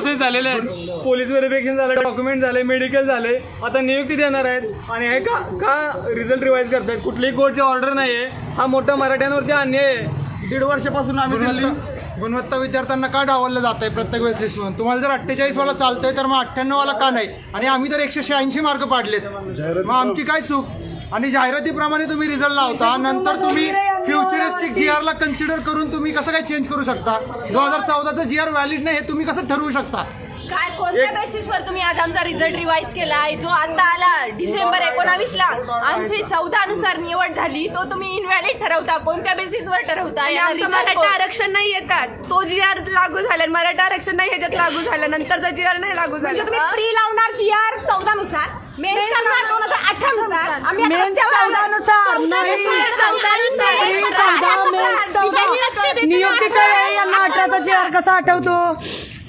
Process झालेले आहेत. Police verification झालं डॉक्युमेंट झाले मेडिकल झाले आता नियुक्ती देणार आहेत. आणि हे का का रिझल्ट रिवाईज करतायत? कुठलीही कोर्टची ऑर्डर नाही आहे हा मोठा मराठ्यांवरती अन्याय आहे. दीड वर्षापासून आम्ही गुणवत्ता गुणवत्ता विद्यार्थ्यांना का डावललं जात आहे प्रत्येक वेळेस लिस्ट म्हणून तुम्हाला जर अठ्ठेचाळीस वाला चालतंय तर मग अठ्ठ्याण्णव वाला का नाही? आणि आम्ही तर एकशे शहाऐंशी मार्क पाडलेत. मग आमची काय चूक? आणि जाहिरातीप्रमाणे तुम्ही रिझल्ट लावता नंतर तुम्ही फ्युचरिस्टिक जी आरला कन्सिडर करून तुम्ही कसं काय चेंज करू शकता? दोन हजार चौदाचं जी आर व्हॅलिड नाही हे तुम्ही कसं ठरवू शकता? काय कोणत्या बेसिसवर तुम्ही आज आमचा रिझल्ट रिवाईज केला आहे जो आता आला डिसेंबर एकोणावीस ला आमची चौदा नुसार निवड झाली तो तुम्ही इनव्हॅलिड ठरवता कोणत्या बेसिसवर ठरवता? आणि आमचं मराठा आरक्षण नाही येतात. तो जी आर लागू झाला आणि मराठा आरक्षण नाही ह्याच्यात लागू झालं. नंतरचा जी आर नाही लागू म्हणजे झाला तुम्ही प्री लावणार जी आर चौदा नुसार मेन करणार दोन हजार अठरा नुसार आम्ही आता मेन रस्त्यावर आलो. चौदानुसार, चौदा नाही. नुसार, चौदा नुसार, प्री चौदा चौदा, नुसार. मेन चौदा. नियुक्ती देते नियुक्तीच्या वेळी यांना अठराचा जी आर कसा आठवतो?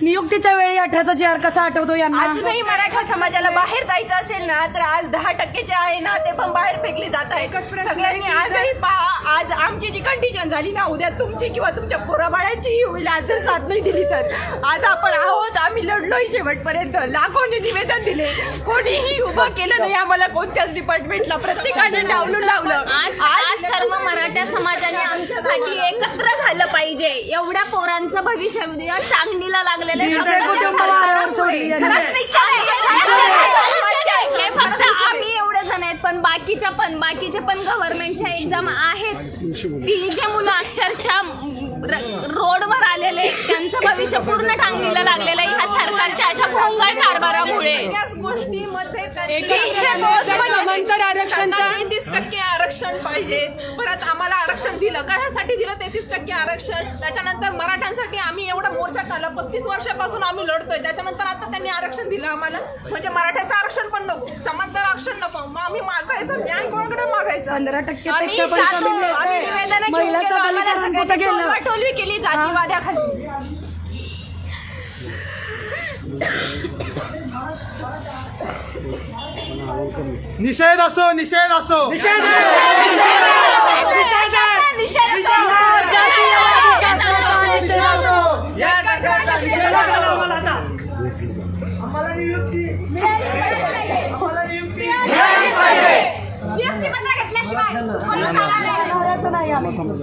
नियुक्तीच्या वेळी अठराचा जी आर कसा आठवतो यांना? अजूनही मराठा समाजाला बाहेर जायचं असेल ना तर आज दहा टक्केचे आहे ना ते पण बाहेर फेकले जात आहेत. सगळ्यांनी आजही पहा आज आमची जी कंडिशन झाली ना उद्या तुमची किंवा तुमच्या पोराबाळांचीही होईल आज जर साथ नाही दिली तर. आज आपण आहोत आम्ही लढलोय शेवटपर्यंत. लाखोने निवेदन दिले. कोणीही उभं केलं नाही आम्हाला कोणत्याच डिपार्टमेंटला प्रत्येकाने लावलं लावलं. आज आज सर्व मराठा समाजाने आमच्यासाठी एकत्र झालं पाहिजे. एवढ्या पोरांचं भविष्य चांगलीला लागलेलं आहे. हे फक्त आम्ही एवढे जण आहेत पण बाकीच्या पण बाकीचे पण गव्हर्नमेंटच्या एक्झाम आहेत. ती जे मुलं अक्षरशः र- रोडवर आलेले त्यांचं भविष्य पूर्ण टांगलीला लागलेलं आहे. ह्या सरकारच्या अशा भोंगळ कारभारामुळे. गोष्टीमध्ये त्यांनी- समांतर आरक्षणचा टक्के आरक्षण पाहिजे. परत आम्हाला आरक्षण दिलं. कशासाठी दिलं? तेहतीस टक्के आरक्षण. त्याच्यानंतर मराठ्यांसाठी आम्ही एवढा मोर्चा काढला. पस्तीस वर्षापासून आम्ही लढतोय. त्याच्यानंतर आता त्यांनी आरक्षण दिलं आम्हाला. म्हणजे मराठ्याचं आरक्षण पण नको. समांतर आरक्षण नको. मग आम्ही मागायचं. न्याय कोणाकडे मागायचं? पंधरा आम्ही टक्केपेक्षा पण जातो, कमी आम्ही मिळतंय. निवेदनं घेऊन महिला गेलो, आम्हाला सबलीकरण कुठं सगळ्यांनी गेलं टोलवाटोलवी केली जातीवाद्याखाली. निषेध असो निषेध असो. निषेध! आम्ही